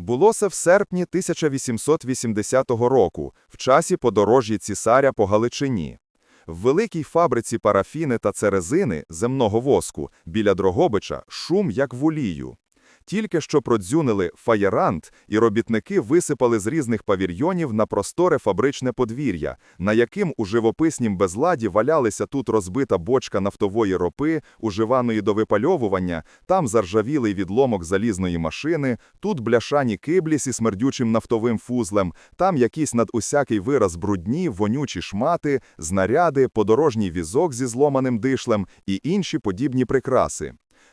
Було це в серпні 1880 року, в часі подорожі цісаря по Галичині. В великій фабриці парафіни та церезини земного воску біля Дрогобича шум як в олію. Тільки що продзюнили фаєрант, і робітники висипали з різних павільйонів на просторе фабричне подвір'я, на яким у живописнім безладі валялися тут розбита бочка нафтової ропи, уживаної до випальовування, там заржавілий відломок залізної машини, тут бляшані киблі зі смердючим нафтовим фузлем, там якийсь над усякий вираз брудні, вонючі шмати, знаряди, подорожній візок зі зломаним дишлем і інші подібні прикраси.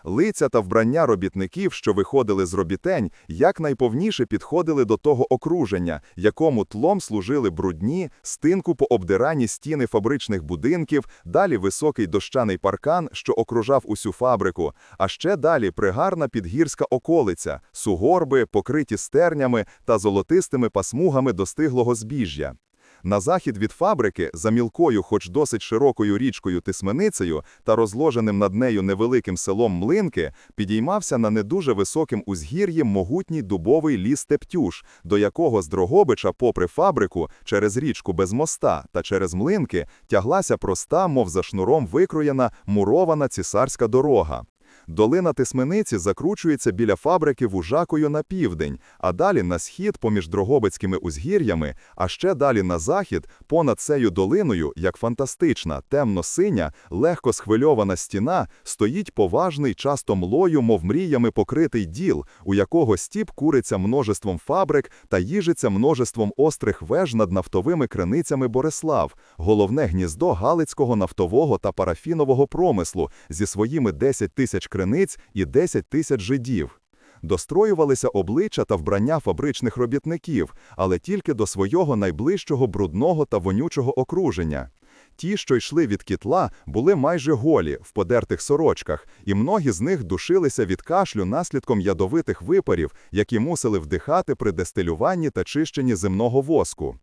Лиця та вбрання робітників, що виходили з робітень, якнайповніше підходили до того окруження, якому тлом служили брудні, стинку пообдирані стіни фабричних будинків, далі високий дощаний паркан, що окружав усю фабрику, а ще далі пригарна підгірська околиця, сугорби, покриті стернями та золотистими пасмугами достиглого збіжжя. На захід від фабрики, за мілкою, хоч досить широкою річкою Тисменицею та розложеним над нею невеликим селом Млинки, підіймався на не дуже високим узгір'ї могутній дубовий ліс Тептюш, до якого з Дрогобича, попри фабрику, через річку без моста та через млинки тяглася проста, мов за шнуром викроєна, мурована цісарська дорога. Долина Тисмениці закручується біля фабрики Вужакою на південь, а далі на схід поміж Дрогобицькими узгір'ями, а ще далі на захід, понад цею долиною, як фантастична, темно-синя, легко схвильована стіна, стоїть поважний, часто млою, мов мріями покритий діл, у якого стіп куриться множеством фабрик та їжиться множеством острих веж над нафтовими криницями Борислав, головне гніздо Галицького нафтового та парафінового промислу зі своїми 10 тисяч криниць і 10 тисяч жидів. Достроювалися обличчя та вбрання фабричних робітників, але тільки до свого найближчого брудного та вонючого окруження. Ті, що йшли від кітла, були майже голі, в подертих сорочках, і многі з них душилися від кашлю наслідком ядовитих випарів, які мусили вдихати при дестилюванні та чищенні земного воску.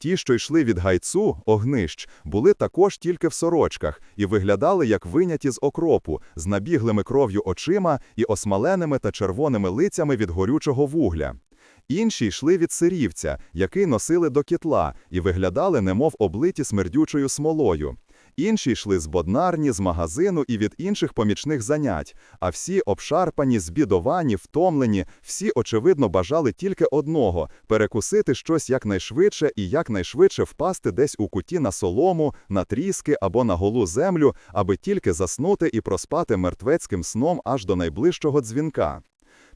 Ті, що йшли від гайцу, огнищ, були також тільки в сорочках і виглядали як виняті з окропу, з набіглими кров'ю очима і осмаленими та червоними лицями від горючого вугля. Інші йшли від сирівця, який носили до кітла, і виглядали, немов облиті смердючою смолою. Інші йшли з боднарні, з магазину і від інших помічних занять, а всі обшарпані, збідовані, втомлені, всі, очевидно, бажали тільки одного перекусити щось якнайшвидше і якнайшвидше впасти десь у куті на солому, на тріски або на голу землю, аби тільки заснути і проспати мертвецьким сном аж до найближчого дзвінка.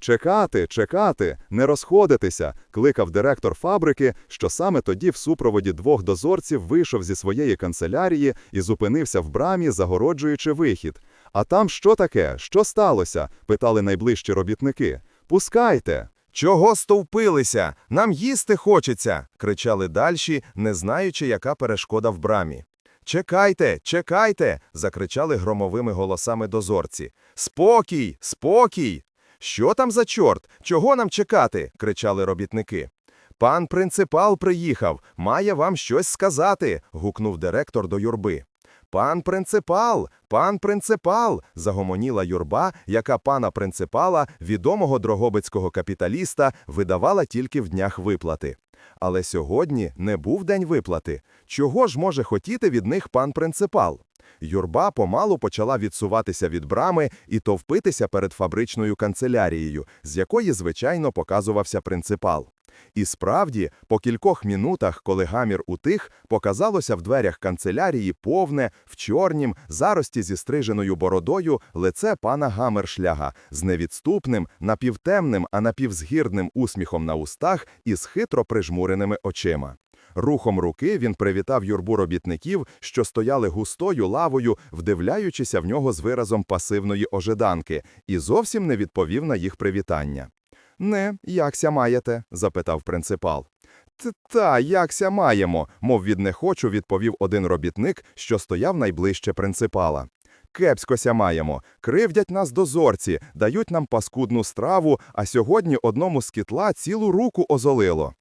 Чекати, чекати, не розходитися, кликав директор фабрики, що саме тоді в супроводі двох дозорців вийшов зі своєї канцелярії і зупинився в брамі, загороджуючи вихід. А там що таке? Що сталося? питали найближчі робітники. Пускайте. Чого стовпилися? Нам їсти хочеться. кричали дальші, не знаючи, яка перешкода в брамі. Чекайте, чекайте. закричали громовими голосами дозорці. Спокій, спокій. Що там за чорт? Чого нам чекати? кричали робітники. Пан принципал приїхав, має вам щось сказати. гукнув директор до юрби. Пан принципал, пан принципал, загомоніла юрба, яка пана принципала, відомого дрогобицького капіталіста, видавала тільки в днях виплати. Але сьогодні не був день виплати. Чого ж може хотіти від них пан принципал? Юрба помалу почала відсуватися від брами і товпитися перед фабричною канцелярією, з якої, звичайно, показувався принципал. І справді, по кількох минутах, коли гамір утих, показалося в дверях канцелярії повне, в чорнім, зарості зі стриженою бородою лице пана Гамершляга з невідступним, напівтемним, а напівзгірним усміхом на устах і з хитро прижмуреними очима. Рухом руки він привітав юрбу робітників, що стояли густою лавою, вдивляючися в нього з виразом пасивної ожиданки, і зовсім не відповів на їх привітання. Не, якся маєте? запитав принципал. Та, якся маємо, мов від не відповів один робітник, що стояв найближче принципала. Кепськося маємо, кривдять нас дозорці, дають нам паскудну страву, а сьогодні одному з кітла цілу руку озолило.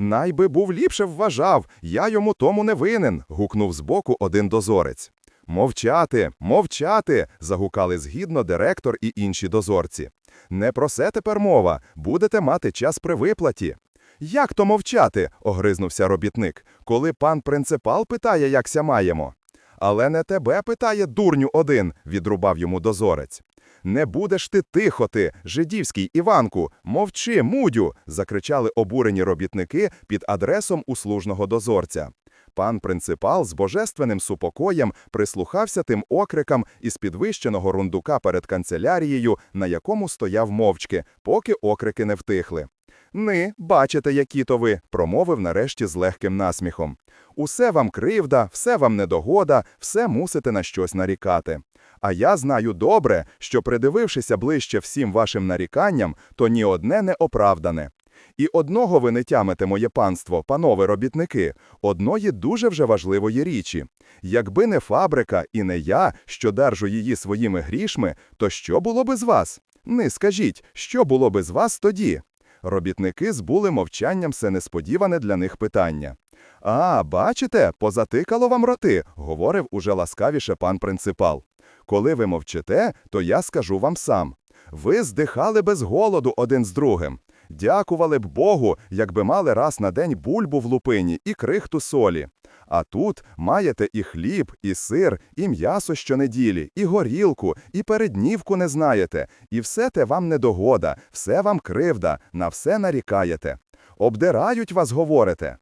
Найби був ліпше вважав, я йому тому не винен. гукнув збоку один дозорець. Мовчати, мовчати. загукали згідно директор і інші дозорці. Не про це тепер мова. Будете мати час при виплаті. Як то мовчати? огризнувся робітник, коли пан принципал питає, як ся маємо. Але не тебе питає дурню один, відрубав йому дозорець. Не будеш ти тихо ти, жидівський Іванку, мовчи, мудю. закричали обурені робітники під адресом услужного дозорця. Пан принципал з божественним супокоєм прислухався тим окрикам із підвищеного рундука перед канцелярією, на якому стояв мовчки, поки окрики не втихли. Ни, бачите, які то ви, промовив нарешті з легким насміхом. Усе вам кривда, все вам недогода, все мусите на щось нарікати. А я знаю добре, що, придивившися ближче всім вашим наріканням, то ні одне не оправдане. І одного ви не тямите, моє панство, панове робітники, одної дуже вже важливої річі. Якби не фабрика і не я, що держу її своїми грішми, то що було би з вас? Ни, скажіть, що було би з вас тоді? Робітники збули мовчанням все несподіване для них питання. А, бачите, позатикало вам роти, говорив уже ласкавіше пан принципал. Коли ви мовчите, то я скажу вам сам. Ви здихали без голоду один з другим. Дякували б Богу, якби мали раз на день бульбу в лупині і крихту солі. А тут маєте і хліб, і сир, і м'ясо щонеділі, і горілку, і переднівку не знаєте, і все те вам недогода, все вам кривда, на все нарікаєте. Обдирають вас, говорите.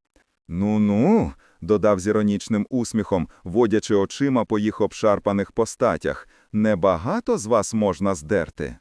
Ну-ну, додав з іронічним усміхом, водячи очима по їх обшарпаних постатях, небагато з вас можна здерти.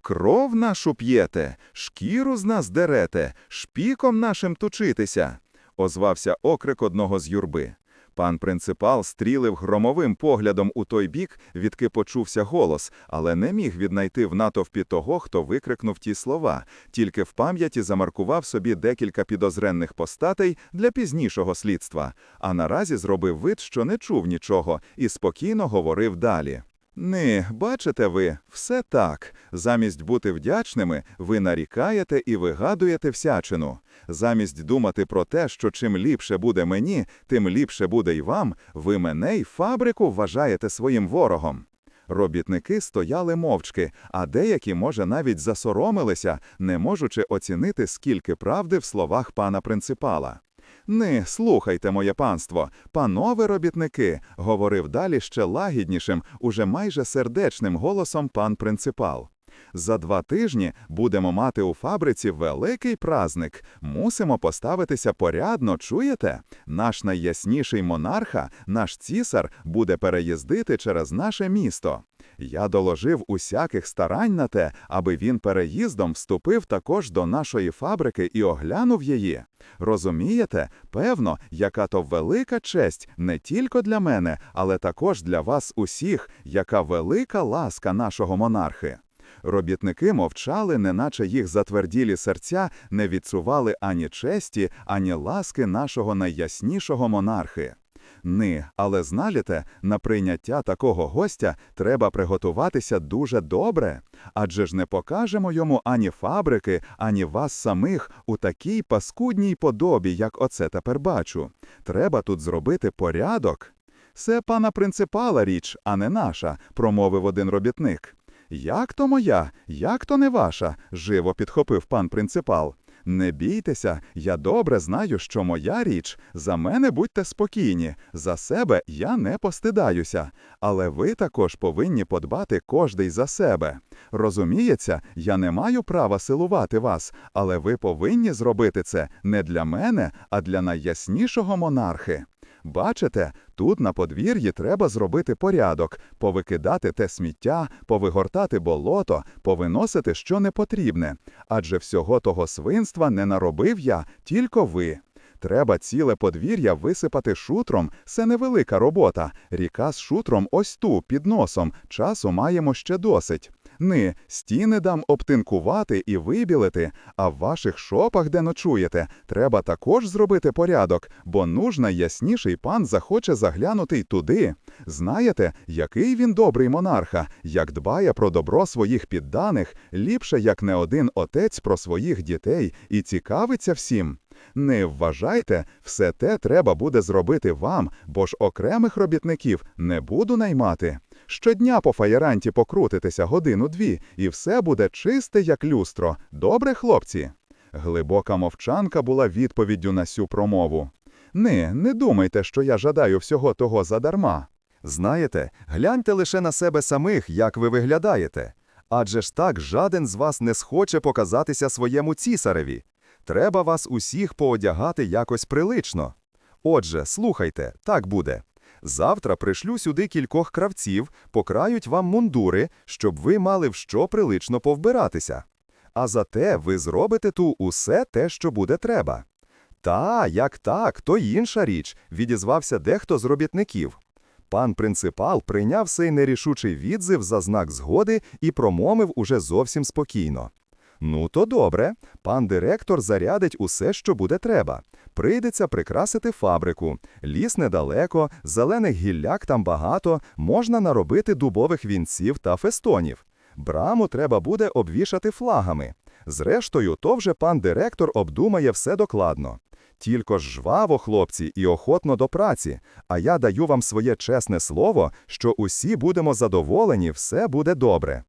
Кров нашу п'єте, шкіру з нас дерете, шпіком нашим тучитися, озвався окрик одного з юрби. Пан принципал стрілив громовим поглядом у той бік, відки почувся голос, але не міг віднайти в натовпі того, хто викрикнув ті слова, тільки в пам'яті замаркував собі декілька підозренних постатей для пізнішого слідства, а наразі зробив вид, що не чув нічого, і спокійно говорив далі. Ни, бачите ви, все так. Замість бути вдячними, ви нарікаєте і вигадуєте всячину. Замість думати про те, що чим ліпше буде мені, тим ліпше буде й вам, ви мене й фабрику вважаєте своїм ворогом. Робітники стояли мовчки, а деякі, може, навіть засоромилися, не можучи оцінити, скільки правди в словах пана принципала. Ни, слухайте, моє панство, панове робітники, говорив далі ще лагіднішим, уже майже сердечним голосом пан принципал. За два тижні будемо мати у фабриці великий праздник. Мусимо поставитися порядно, чуєте? Наш найясніший монарха, наш цісар, буде переїздити через наше місто. Я доложив усяких старань на те, аби він переїздом вступив також до нашої фабрики і оглянув її. Розумієте, певно, яка то велика честь не тільки для мене, але також для вас усіх, яка велика ласка нашого монархи. Робітники мовчали, неначе їх затверділі серця не відчували ані честі, ані ласки нашого найяснішого монархи. Ни, але знаєте, на прийняття такого гостя треба приготуватися дуже добре, адже ж не покажемо йому ані фабрики, ані вас самих у такій паскудній подобі, як оце тепер бачу. Треба тут зробити порядок. Це пана принципала річ, а не наша, промовив один робітник. Як то моя, як то не ваша? живо підхопив пан принципал. Не бійтеся, я добре знаю, що моя річ. За мене будьте спокійні, за себе я не постидаюся. Але ви також повинні подбати кожний за себе. Розуміється, я не маю права силувати вас, але ви повинні зробити це не для мене, а для найяснішого монархи. Бачите, тут на подвір'ї треба зробити порядок, повикидати те сміття, повигортати болото, повиносити що не потрібне. Адже всього того свинства не наробив я, тільки ви. Треба ціле подвір'я висипати шутром, це невелика робота. Ріка з шутром ось ту, під носом, часу маємо ще досить. Ни, стіни дам обтинкувати і вибілити, а в ваших шопах, де ночуєте, треба також зробити порядок, бо нуж найясніший пан захоче заглянути й туди. Знаєте, який він добрий монарха, як дбає про добро своїх підданих, ліпше, як не один отець про своїх дітей, і цікавиться всім. Не вважайте, все те треба буде зробити вам, бо ж окремих робітників не буду наймати. Щодня по фаєранті покрутитеся годину-дві, і все буде чисте, як люстро. Добре, хлопці? Глибока мовчанка була відповіддю на сю промову. Не, не думайте, що я жадаю всього того задарма. Знаєте, гляньте лише на себе самих, як ви виглядаєте. Адже ж так жаден з вас не схоче показатися своєму цісареві. Треба вас усіх поодягати якось прилично. Отже, слухайте, так буде. Завтра пришлю сюди кількох кравців, покрають вам мундури, щоб ви мали в що прилично повбиратися. А зате ви зробите ту усе те, що буде треба. Та, як так, то інша річ, відізвався дехто з робітників. Пан принципал прийняв цей нерішучий відзив за знак згоди і промовив уже зовсім спокійно. Ну, то добре, пан директор зарядить усе, що буде треба. Прийдеться прикрасити фабрику. Ліс недалеко, зелених гілляк там багато, можна наробити дубових вінців та фестонів. Браму треба буде обвішати флагами. Зрештою, то вже пан директор обдумає все докладно. Тільки ж жваво, хлопці, і охотно до праці, а я даю вам своє чесне слово, що усі будемо задоволені, все буде добре.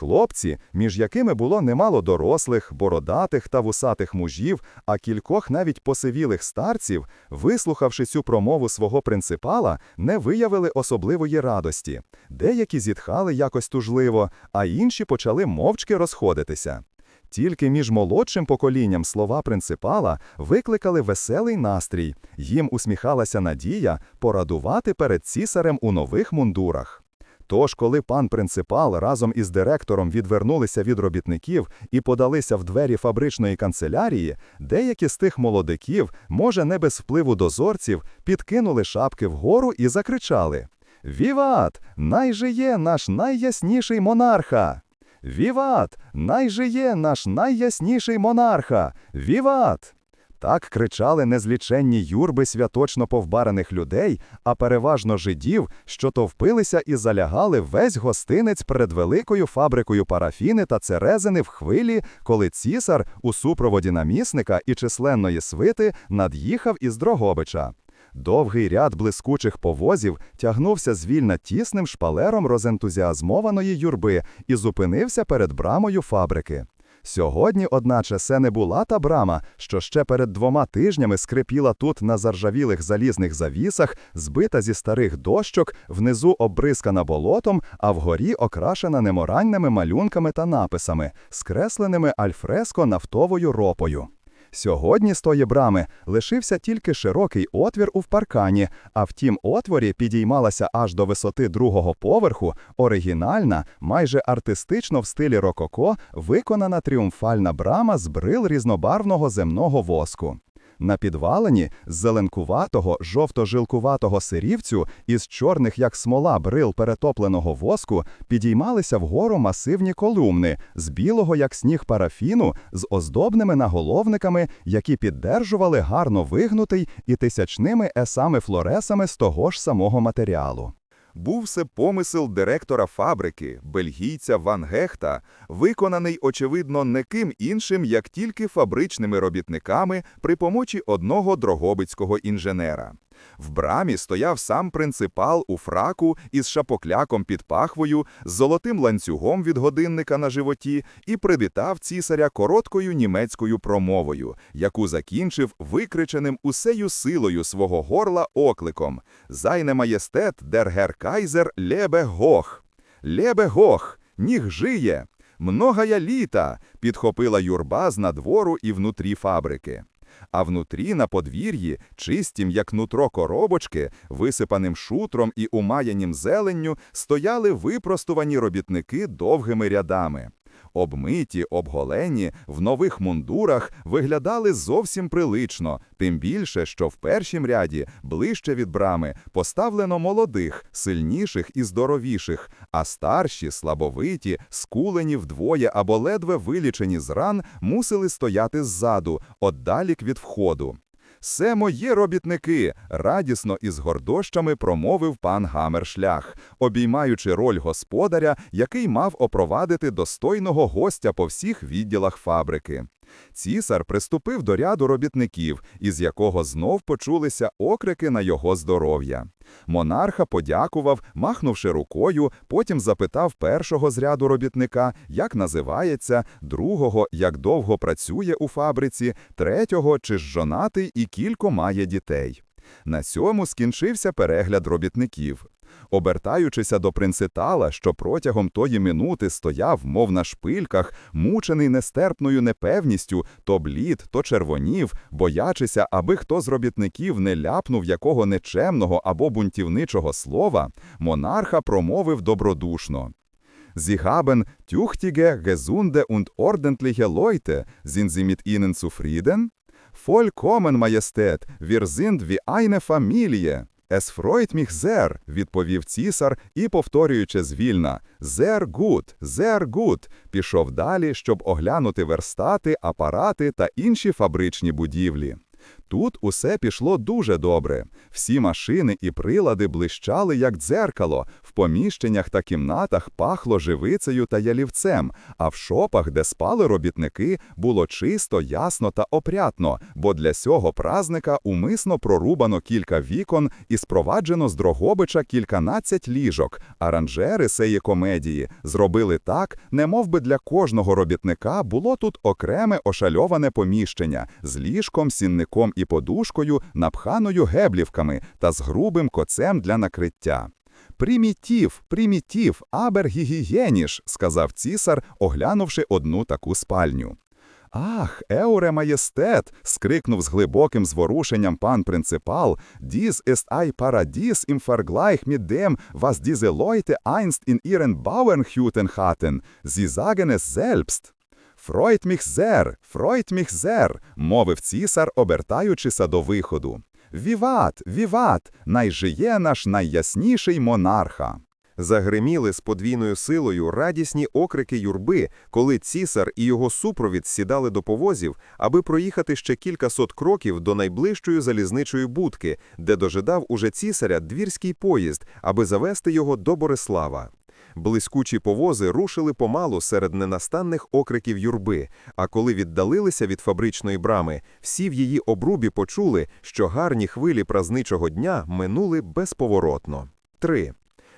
Хлопці, між якими було немало дорослих, бородатих та вусатих мужів, а кількох навіть посивілих старців, вислухавши цю промову свого принципала, не виявили особливої радості. Деякі зітхали якось тужливо, а інші почали мовчки розходитися. Тільки між молодшим поколінням слова принципала викликали веселий настрій, їм усміхалася надія порадувати перед цісарем у нових мундурах. Тож, коли пан принципал разом із директором відвернулися від робітників і подалися в двері фабричної канцелярії, деякі з тих молодиків, може не без впливу дозорців, підкинули шапки вгору і закричали: Віват! Найжиє наш найясніший монарха! Віват! Найжиє наш найясніший монарха! Віват! Так кричали незліченні юрби святочно повбарених людей, а переважно жидів, що товпилися і залягали весь гостинець перед великою фабрикою парафіни та церезини в хвилі, коли цісар у супроводі намісника і численної свити над'їхав із Дрогобича. Довгий ряд блискучих повозів тягнувся звільна тісним шпалером розентузіазмованої юрби і зупинився перед брамою фабрики. Сьогодні, одначе, це не була та брама, що ще перед двома тижнями скрипіла тут на заржавілих залізних завісах, збита зі старих дощок, внизу обрискана болотом, а вгорі окрашена неморанними малюнками та написами, скресленими альфреско нафтовою ропою. Сьогодні з тої брами лишився тільки широкий отвір у паркані, а в тім отворі підіймалася аж до висоти другого поверху оригінальна, майже артистично в стилі рококо, виконана тріумфальна брама з брил різнобарвного земного воску. На підвалині з зеленкуватого, жовто-жилкуватого сирівцю із чорних, як смола, брил перетопленого воску підіймалися вгору масивні колумни з білого, як сніг парафіну, з оздобними наголовниками, які піддержували гарно вигнутий і тисячними есами-флоресами з того ж самого матеріалу. Був це помисел директора фабрики, бельгійця Ван Гехта, виконаний, очевидно, не ким іншим, як тільки фабричними робітниками при помочі одного дрогобицького інженера. В брамі стояв сам принципал у фраку із шапокляком під пахвою, з золотим ланцюгом від годинника на животі і привітав цісаря короткою німецькою промовою, яку закінчив викриченим усею силою свого горла окликом «Зайне маєстет дер гер кайзер лебе гох». «Лебе гох! Ніг жиє! Многая літа!» – підхопила юрба з надвору і внутрі фабрики а внутрі на подвір'ї, чистім, як нутро коробочки, висипаним шутром і умаянім зеленню, стояли випростувані робітники довгими рядами. Обмиті, обголені, в нових мундурах виглядали зовсім прилично, тим більше, що в першім ряді, ближче від брами, поставлено молодих, сильніших і здоровіших, а старші, слабовиті, скулені вдвоє або ледве вилічені з ран, мусили стояти ззаду, отдалік від входу. «Се мої робітники!» – радісно і з гордощами промовив пан Гамершлях, обіймаючи роль господаря, який мав опровадити достойного гостя по всіх відділах фабрики. Цісар приступив до ряду робітників, із якого знов почулися окрики на його здоров'я. Монарха подякував, махнувши рукою, потім запитав першого з ряду робітника, як називається, другого, як довго працює у фабриці, третього, чи ж жонатий і кілько має дітей. На цьому скінчився перегляд робітників. Обертаючися до принцитала, що протягом тої минути стояв, мов на шпильках, мучений нестерпною непевністю, то блід, то червонів, боячися, аби хто з робітників не ляпнув якого нечемного або бунтівничого слова, монарха промовив добродушно. Sie haben tüchtige, gesunde und ordentliche Leute. Sind Sie mit ihnen zufrieden? Vollkommen, Majestät, wir. Es міг зер, відповів цісар і, повторюючи звільна, Зер гуд, зер гуд, пішов далі, щоб оглянути верстати, апарати та інші фабричні будівлі. Тут усе пішло дуже добре. Всі машини і прилади блищали, як дзеркало, в поміщеннях та кімнатах пахло живицею та ялівцем, а в шопах, де спали робітники, було чисто, ясно та опрятно, бо для сього празника умисно прорубано кілька вікон і спроваджено з Дрогобича кільканадцять ліжок. Аранжери сеї комедії зробили так, немов би для кожного робітника було тут окреме ошальоване поміщення з ліжком, сінником і подушкою, напханою геблівками та з грубим коцем для накриття. Примітів, примітів, абер гігієніш, сказав цісар, оглянувши одну таку спальню. Ах, еуре маєстет, скрикнув з глибоким зворушенням пан принципал, «Dies ist ein Paradies im Vergleich mit dem, was diese Leute einst in ihren Bauernhütten hatten. Фройт mich фройт mich мовив цісар, обертаючися до виходу. Віват, віват, найжиє наш найясніший монарха. Загриміли з подвійною силою радісні окрики юрби, коли цісар і його супровід сідали до повозів, аби проїхати ще кілька сот кроків до найближчої залізничої будки, де дожидав уже цісаря двірський поїзд, аби завести його до Борислава. Блискучі повози рушили помалу серед ненастанних окриків юрби, а коли віддалилися від фабричної брами, всі в її обрубі почули, що гарні хвилі празничого дня минули безповоротно. 3.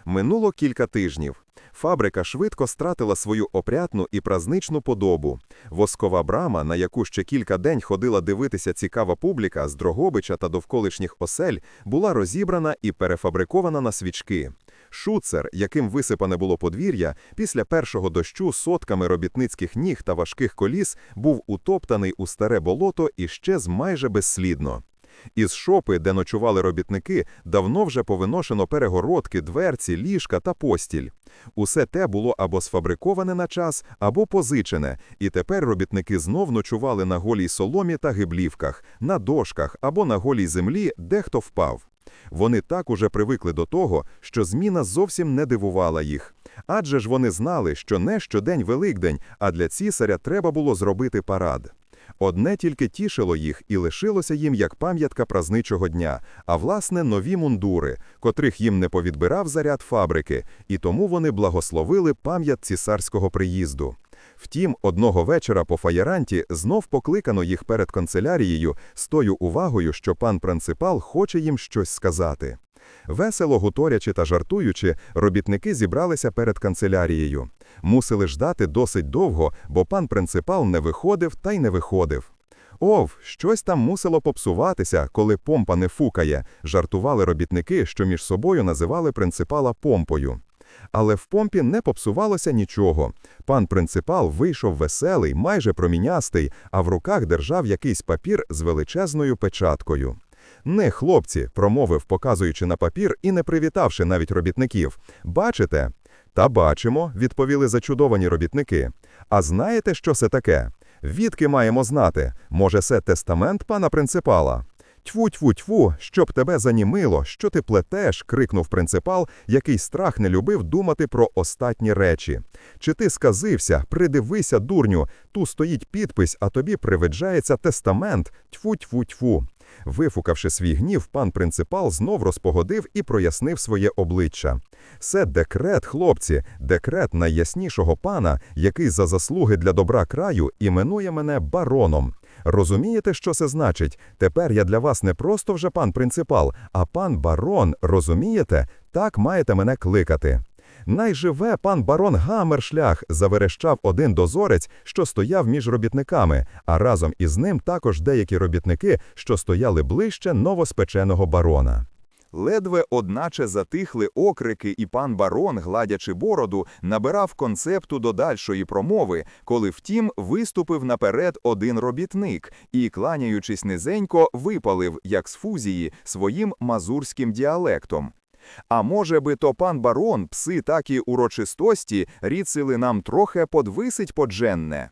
Минуло кілька тижнів. Фабрика швидко стратила свою опрятну і празничну подобу. Воскова брама, на яку ще кілька день ходила дивитися цікава публіка з Дрогобича та довколишніх осель, була розібрана і перефабрикована на свічки. Шуцер, яким висипане було подвір'я, після першого дощу сотками робітницьких ніг та важких коліс був утоптаний у старе болото і щез майже безслідно. Із шопи, де ночували робітники, давно вже повиношено перегородки, дверці, ліжка та постіль. Усе те було або сфабриковане на час, або позичене, і тепер робітники знов ночували на голій соломі та гиблівках, на дошках або на голій землі, де хто впав. Вони так уже привикли до того, що зміна зовсім не дивувала їх. Адже ж вони знали, що не щодень Великдень, а для цісаря треба було зробити парад. Одне тільки тішило їх і лишилося їм як пам'ятка празничого дня, а власне нові мундури, котрих їм не повідбирав заряд фабрики, і тому вони благословили пам'ять цісарського приїзду. Втім, одного вечора по фаєранті знов покликано їх перед канцелярією з тою увагою, що пан принципал хоче їм щось сказати. Весело гуторячи та жартуючи, робітники зібралися перед канцелярією. Мусили ждати досить довго, бо пан принципал не виходив та й не виходив. Ов, щось там мусило попсуватися, коли помпа не фукає, жартували робітники, що між собою називали принципала помпою. Але в помпі не попсувалося нічого. Пан принципал вийшов веселий, майже промінястий, а в руках держав якийсь папір з величезною печаткою. Не, хлопці, промовив, показуючи на папір і не привітавши навіть робітників. Бачите? Та бачимо, відповіли зачудовані робітники. А знаєте, що це таке? Відки маємо знати. Може, це тестамент пана принципала? Тьфу, тьфу, тьфу, щоб тебе занімило, що ти плетеш, крикнув принципал, який страх не любив думати про остатні речі. Чи ти сказився, придивися, дурню, ту стоїть підпис, а тобі приведжається тестамент, тьфу, тьфу, тьфу. Вифукавши свій гнів, пан принципал знов розпогодив і прояснив своє обличчя. Це декрет, хлопці, декрет найяснішого пана, який за заслуги для добра краю іменує мене бароном. Розумієте, що це значить? Тепер я для вас не просто вже пан принципал, а пан барон, розумієте? Так маєте мене кликати. Найживе пан барон Гамершлях, заверещав один дозорець, що стояв між робітниками, а разом із ним також деякі робітники, що стояли ближче новоспеченого барона. Ледве одначе затихли окрики, і пан барон, гладячи бороду, набирав концепту до дальшої промови, коли втім виступив наперед один робітник і, кланяючись низенько, випалив, як з фузії, своїм мазурським діалектом. А може би то пан барон, пси такі урочистості, ріцили нам трохи подвисить подженне.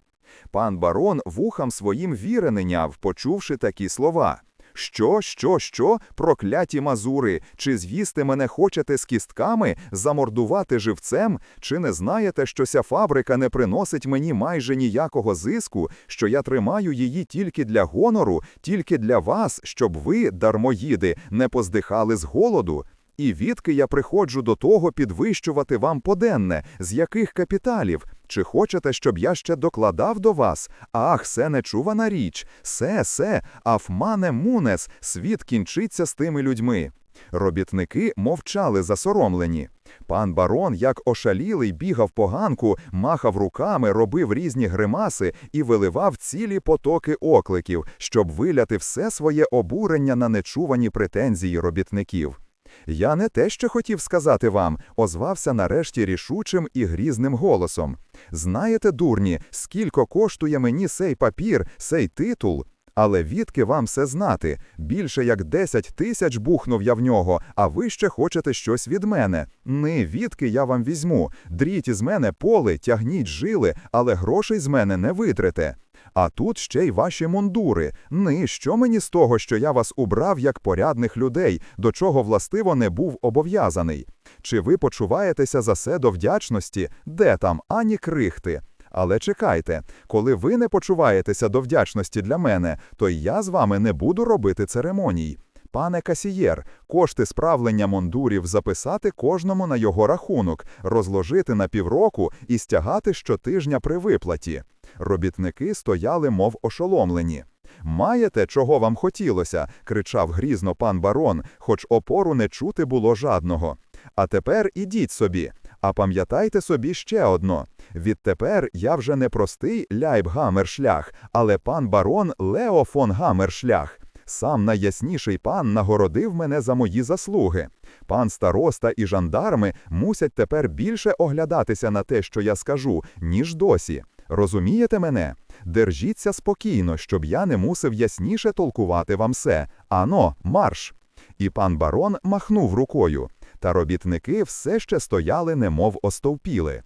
Пан барон вухам своїм віри не почувши такі слова. Що, що, що, прокляті мазури, чи з'їсти мене хочете з кістками, замордувати живцем, чи не знаєте, що ця фабрика не приносить мені майже ніякого зиску, що я тримаю її тільки для гонору, тільки для вас, щоб ви, дармоїди, не поздихали з голоду? І відки я приходжу до того підвищувати вам поденне, з яких капіталів? Чи хочете, щоб я ще докладав до вас? Ах, се нечувана річ, се, се, афмане мунес, світ кінчиться з тими людьми. Робітники мовчали засоромлені. Пан барон, як ошалілий, бігав по ганку, махав руками, робив різні гримаси і виливав цілі потоки окликів, щоб виляти все своє обурення на нечувані претензії робітників. Я не те, що хотів сказати вам, озвався нарешті рішучим і грізним голосом. Знаєте, дурні, скільки коштує мені сей папір, сей титул? Але відки вам все знати? Більше як 10 тисяч бухнув я в нього, а ви ще хочете щось від мене. Ни, відки я вам візьму. Дріть із мене поле, тягніть жили, але грошей з мене не витрете. А тут ще й ваші мундури. Ни, що мені з того, що я вас убрав як порядних людей, до чого властиво не був обов'язаний? Чи ви почуваєтеся за се до вдячності? Де там, ані крихти? Але чекайте, коли ви не почуваєтеся до вдячності для мене, то я з вами не буду робити церемоній. Пане касієр, кошти справлення мондурів записати кожному на його рахунок, розложити на півроку і стягати щотижня при виплаті. Робітники стояли, мов ошоломлені. Маєте, чого вам хотілося? кричав грізно пан барон, хоч опору не чути було жадного. А тепер ідіть собі. А пам'ятайте собі ще одно: відтепер я вже не простий ляйб Гамершлях, але пан барон Лео фон Гамершлях. Сам найясніший пан нагородив мене за мої заслуги. Пан староста і жандарми мусять тепер більше оглядатися на те, що я скажу, ніж досі. Розумієте мене? Держіться спокійно, щоб я не мусив ясніше толкувати вам все. Ано, марш! І пан барон махнув рукою. Та робітники все ще стояли, немов остовпіли.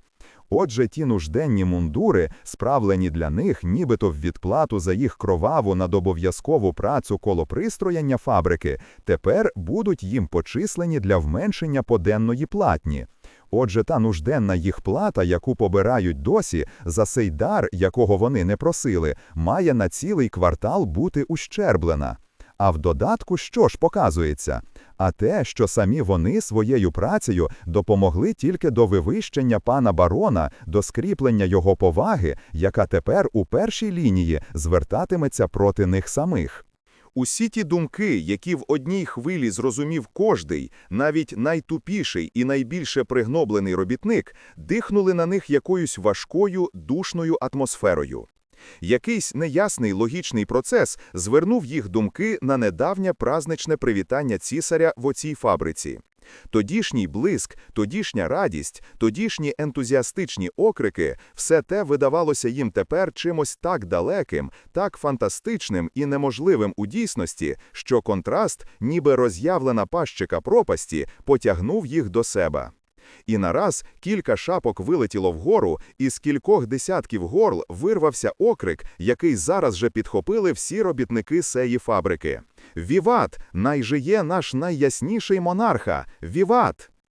Отже, ті нужденні мундури, справлені для них, нібито в відплату за їх кроваву надобов'язкову працю коло пристроєння фабрики, тепер будуть їм почислені для вменшення поденної платні. Отже, та нужденна їх плата, яку побирають досі, за сей дар, якого вони не просили, має на цілий квартал бути ущерблена. А в додатку що ж показується? А те, що самі вони своєю працею допомогли тільки до вивищення пана барона, до скріплення його поваги, яка тепер у першій лінії звертатиметься проти них самих. Усі ті думки, які в одній хвилі зрозумів кожний, навіть найтупіший і найбільше пригноблений робітник, дихнули на них якоюсь важкою душною атмосферою. Якийсь неясний логічний процес звернув їх думки на недавнє празничне привітання цісаря в оцій фабриці. Тодішній блиск, тодішня радість, тодішні ентузіастичні окрики все те видавалося їм тепер чимось так далеким, так фантастичним і неможливим у дійсності, що контраст, ніби роз'явлена пащика пропасті, потягнув їх до себе. І нараз кілька шапок вилетіло вгору, і з кількох десятків горл вирвався окрик, який зараз же підхопили всі робітники сеї фабрики. Віват! Найжиє наш найясніший монарха! Віват!